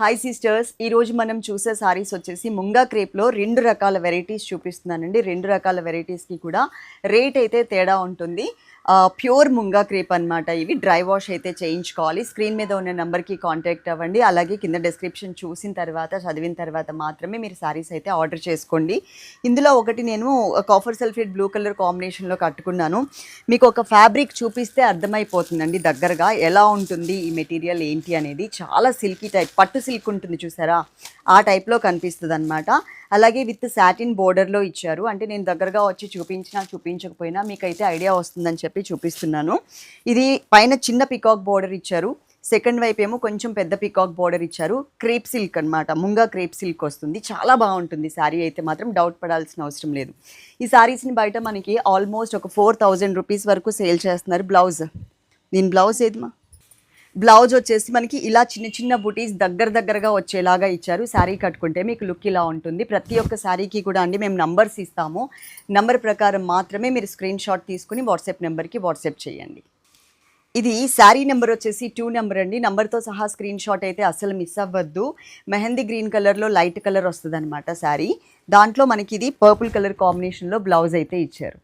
Hi sisters ఈరోజు మనం చూసే సారీస్ వచ్చేసి ముంగా క్రేప్లో రెండు రకాల వెరైటీస్ చూపిస్తున్నానండి. రెండు రకాల వెరైటీస్కి కూడా రేట్ అయితే తేడా ఉంటుంది. ప్యూర్ ముంగా క్రీప్ అన్నమాట ఇవి. డ్రై వాష్ అయితే చేయించుకోవాలి. స్క్రీన్ మీద ఉన్న నెంబర్కి కాంటాక్ట్ అవ్వండి. అలాగే కింద డిస్క్రిప్షన్ చూసిన తర్వాత చదివిన తర్వాత మాత్రమే మీరు సారీస్ అయితే ఆర్డర్ చేసుకోండి. ఇందులో ఒకటి నేను కాఫర్ సల్ఫేట్ బ్లూ కలర్ కాంబినేషన్లో కట్టుకున్నాను. మీకు ఒక ఫ్యాబ్రిక్ చూపిస్తే అర్థమైపోతుందండి దగ్గరగా. ఎలా ఉంటుంది ఈ మెటీరియల్ ఏంటి అనేది. చాలా సిల్కీ టైప్ పట్టు సిల్క్ ఉంటుంది చూసారా? ఆ టైప్లో కనిపిస్తుంది అనమాట అలాగే విత్ సాటిన్ బోర్డర్లో ఇచ్చారు. అంటే నేను దగ్గరగా వచ్చి చూపించినా చూపించకపోయినా మీకైతే ఐడియా వస్తుందని చెప్పి చూపిస్తున్నాను. ఇది పైన చిన్న పికాక్ బోర్డర్ ఇచ్చారు. సెకండ్ వైపు ఏమో కొంచెం పెద్ద పికాక్ బోర్డర్ ఇచ్చారు. క్రేప్ సిల్క్ అన్నమాట. ముంగా క్రేప్ సిల్క్ వస్తుంది. చాలా బాగుంటుంది శారీ అయితే మాత్రం. డౌట్ పడాల్సిన అవసరం లేదు. ఈ శారీస్ని బయట మనకి ఆల్మోస్ట్ ఒక ఫోర్ థౌజండ్ రూపీస్ వరకు సేల్ చేస్తున్నారు బ్లౌజ్. దీని బ్లౌజ్ ఏదిమా బ్లౌజ్ వచ్చేసి మనకి ఇలా చిన్న చిన్న బుటీస్ దగ్గర దగ్గరగా వచ్చేలాగా ఇచ్చారు. శారీ కట్టుకుంటే మీకు లుక్ ఇలా ఉంటుంది. ప్రతి ఒక్క శారీకి కూడా అండి మేము నంబర్స్ ఇస్తాము. నంబర్ ప్రకారం మాత్రమే మీరు స్క్రీన్ షాట్ తీసుకుని వాట్సాప్ నెంబర్కి వాట్సాప్ చేయండి. ఇది శారీ నెంబర్ వచ్చేసి టూ నెంబర్ అండి. నెంబర్తో సహా స్క్రీన్ షాట్ అయితే అసలు మిస్ అవ్వద్దు. మెహందీ గ్రీన్ కలర్లో లైట్ కలర్ వస్తుంది అనమాట శారీ. దాంట్లో మనకి ఇది పర్పుల్ కలర్ కాంబినేషన్లో బ్లౌజ్ అయితే ఇచ్చారు.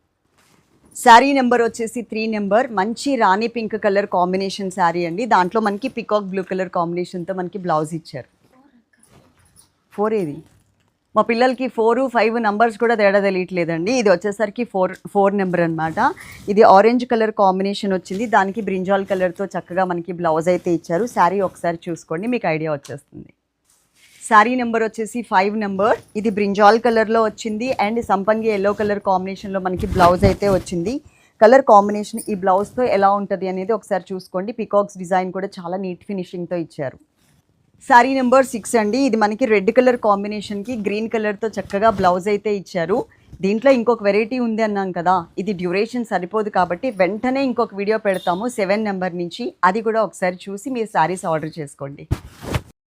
శారీ నెంబర్ వచ్చేసి త్రీ నెంబర్. మంచి rani pink colour combination sari అండి. దాంట్లో మనకి పికాక్ బ్లూ కలర్ కాంబినేషన్తో మనకి బ్లౌజ్ ఇచ్చారు. ఫోర్ ఏది? మా పిల్లలకి ఫోర్ ఫైవ్ నెంబర్స్ కూడా తేడా తెలియట్లేదండి. ఇది వచ్చేసరికి ఫోర్ ఫోర్ నెంబర్ అనమాట ఇది ఆరెంజ్ కలర్ కాంబినేషన్ వచ్చింది. దానికి బ్రింజాల్ కలర్తో చక్కగా మనకి బ్లౌజ్ అయితే ఇచ్చారు. శారీ ఒకసారి చూసుకోండి మీకు ఐడియా వచ్చేస్తుంది. శారీ నెంబర్ వచ్చేసి ఫైవ్ నెంబర్. ఇది బ్రింజాల్ కలర్లో వచ్చింది అండ్ సంపంగి ఎల్లో కలర్ కాంబినేషన్లో మనకి బ్లౌజ్ అయితే వచ్చింది. కలర్ కాంబినేషన్ ఈ బ్లౌజ్తో ఎలా ఉంటుంది అనేది ఒకసారి చూసుకోండి. పికాక్స్ డిజైన్ కూడా చాలా నీట్ ఫినిషింగ్తో ఇచ్చారు. శారీ నెంబర్ సిక్స్ అండి. ఇది మనకి రెడ్ కలర్ కాంబినేషన్కి గ్రీన్ కలర్తో చక్కగా బ్లౌజ్ అయితే ఇచ్చారు. దీంట్లో ఇంకొక వెరైటీ ఉంది అన్నాం కదా. ఇది డ్యూరేషన్ సరిపోదు కాబట్టి వెంటనే ఇంకొక వీడియో పెడతాము సెవెన్ నెంబర్ నుంచి. అది కూడా ఒకసారి చూసి మీరు శారీస్ ఆర్డర్ చేసుకోండి.